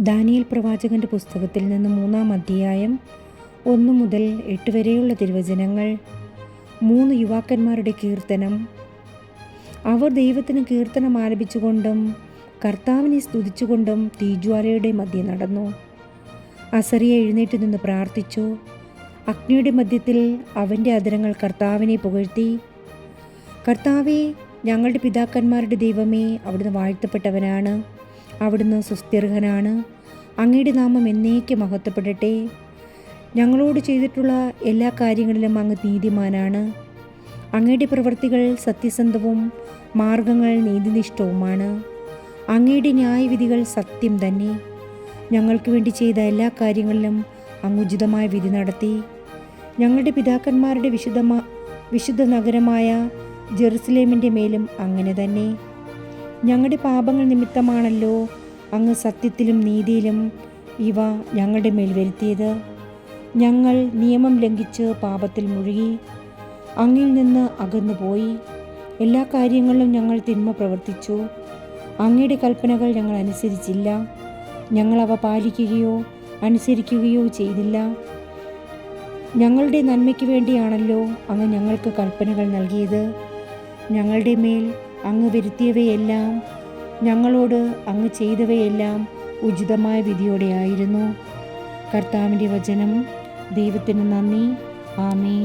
Daniel പ്രവാചകന്റെ പുസ്തകത്തിൽ നിന്ന് മൂന്നാം അധ്യായം ഒന്ന് മുതൽ എട്ട് വരെയുള്ള തിരുവചനങ്ങൾ മൂന്ന് യുവാക്കന്മാരുടെ കീർത്തനം. അവർ ദൈവത്തിന് കീർത്തനം ആരംഭിച്ചുകൊണ്ടും കർത്താവിനെ സ്തുതിച്ചുകൊണ്ടും തീജ്വാലയുടെ മധ്യ നടന്നു. അസറിയ എഴുന്നേറ്റ് നിന്ന് പ്രാർത്ഥിച്ചു. അഗ്നിയുടെ മധ്യത്തിൽ അവന്റെ അതിരങ്ങൾ കർത്താവിനെ പുകഴ്ത്തി. കർത്താവെ ഞങ്ങളുടെ പിതാക്കന്മാരുടെ ദൈവമേ അവിടുന്ന് വാഴ്ത്തപ്പെട്ടവനാണ്. അവിടുന്ന് സുസ്ഥിർഹനാണ് അങ്ങയുടെ നാമം എന്നേക്ക് മഹത്വപ്പെടട്ടെ. ഞങ്ങളോട് ചെയ്തിട്ടുള്ള എല്ലാ കാര്യങ്ങളിലും അങ്ങ് നീതിമാനാണ്. അങ്ങയുടെ പ്രവൃത്തികൾ സത്യസന്ധവും മാർഗങ്ങൾ നീതിനിഷ്ഠവുമാണ്. അങ്ങയുടെ ന്യായവിധികൾ സത്യം തന്നെ. ഞങ്ങൾക്ക് വേണ്ടി ചെയ്ത എല്ലാ കാര്യങ്ങളിലും അങ്ങ് ഉചിതമായ വിധി നടത്തി. ഞങ്ങളുടെ പിതാക്കന്മാരുടെ വിശുദ്ധമാ വിശുദ്ധ നഗരമായ ജെറുസലേമിന്റെ മേലും അങ്ങനെ തന്നെ. ഞങ്ങളുടെ പാപങ്ങൾ നിമിത്തമാണല്ലോ അങ്ങ് സത്യത്തിലും നീതിയിലും ഇവ ഞങ്ങളുടെ മേൽ വരുത്തിയത്. ഞങ്ങൾ നിയമം ലംഘിച്ച് പാപത്തിൽ മുഴുകി അങ്ങിൽ നിന്ന് അകന്നുപോയി എല്ലാ കാര്യങ്ങളിലും ഞങ്ങൾ തിന്മ പ്രവർത്തിച്ചു. അങ്ങയുടെ കൽപ്പനകൾ ഞങ്ങൾ അനുസരിച്ചില്ല. ഞങ്ങളവ പാലിക്കുകയോ അനുസരിക്കുകയോ ചെയ്തില്ല. ഞങ്ങളുടെ നന്മയ്ക്ക് വേണ്ടിയാണല്ലോ അങ്ങ് ഞങ്ങൾക്ക് കൽപ്പനകൾ നൽകിയത്. ഞങ്ങളുടെ മേൽ അങ്ങ് വരുത്തിയവയെല്ലാം ഞങ്ങളോട് അങ്ങ് ചെയ്തവയെല്ലാം ഉചിതമായ വിധിയോടെയായിരുന്നു കർത്താവിന്റെ വചനം ദൈവത്തിന് നന്ദി. ആമേ